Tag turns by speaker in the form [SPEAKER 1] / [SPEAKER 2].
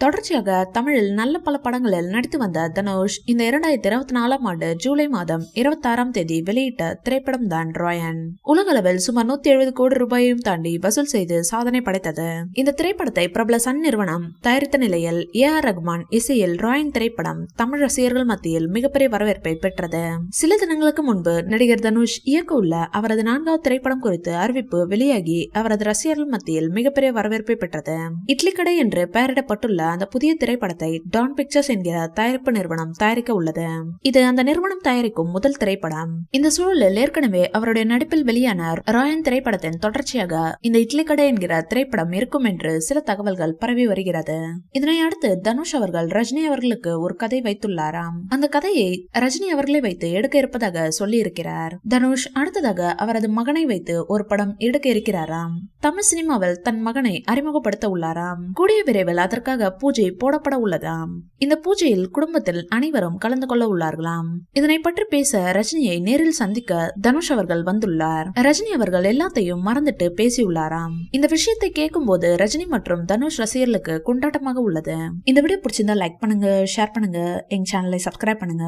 [SPEAKER 1] தொடர்ச்சியாக தமிழில் நல்ல பல படங்களில் நடித்து வந்த தனுஷ் இந்த இரண்டாயிரத்தி இருபத்தி நாலாம் ஆண்டு ஜூலை மாதம் இருபத்தாறாம் தேதி வெளியிட்ட திரைப்படம் தான் ராயன். உலகளவில் சுமார் நூத்தி எழுபது கோடி ரூபாயையும் தாண்டி வசூல் செய்து சாதனை படைத்தது. இந்த திரைப்படத்தை பிரபல சன் நிறுவனம் தயாரித்த நிலையில் ஏ ஆர் ரஹ்மான் இசையில் ராயன் திரைப்படம் தமிழ் ரசிகர்கள் மத்தியில் மிகப்பெரிய வரவேற்பை பெற்றது. சில தினங்களுக்கு முன்பு நடிகர் தனுஷ் இயக்க உள்ள அவரது நான்காவது திரைப்படம் குறித்து அறிவிப்பு வெளியாகி அவரது ரசிகர்கள் மத்தியில் மிகப்பெரிய வரவேற்பை பெற்றது. இட்லி கடை என்று பெயரிடப்பட்டுள்ள அந்த புதிய திரைப்படத்தை டான் பிக்சர்ஸ் என்கிற தயாரிப்பு நிறுவனம் தயாரிக்க உள்ளது. இது அந்த நிறுவனம் தயாரிக்கும் முதல் திரைப்படம். இந்த சூழலில் ஏற்கனவே அவருடைய நடிப்பில் வெளியான ராயன் திரைப்படத்தின் தொடர்ச்சியாக இந்த இட்லி கடை என்கிற திரைப்படம் இருக்கும் என்று சில தகவல்கள் பரவி வருகிறது. இதனை அடுத்து தனுஷ் அவர்கள் ரஜினி அவர்களுக்கு ஒரு கதை வைத்துள்ளாராம். அந்த கதையை ரஜினி அவர்களை வைத்து எடுக்க இருப்பதாக சொல்லி இருக்கிறார் தனுஷ் அடுத்ததாக அவரது மகனை வைத்து ஒரு படம் எடுக்க இருக்கிறாராம். தமிழ் சினிமாவில் தன் மகனை அறிமுகப்படுத்த உள்ளாராம். கூடிய விரைவில் அதற்காக பூஜை போடப்பட உள்ளதாம். இந்த பூஜையில் குடும்பத்தில் அனைவரும் கலந்து கொள்ள உள்ளார்களாம். இதனை பற்றி பேச ரஜினியை நேரில் சந்திக்க தனுஷ் அவர்கள் வந்துள்ளார். ரஜினி அவர்கள் எல்லாத்தையும் மறந்துட்டு பேசியுள்ளாராம். இந்த விஷயத்தை கேட்கும் போது ரஜினி மற்றும் தனுஷ் ரசிகர்களுக்கு கொண்டாட்டமாக உள்ளது. இந்த வீடியோ பிடிச்சிருந்தா லைக் பண்ணுங்க ஷேர் பண்ணுங்க எங்க சேனலை சப்ஸ்கிரைப் பண்ணுங்க.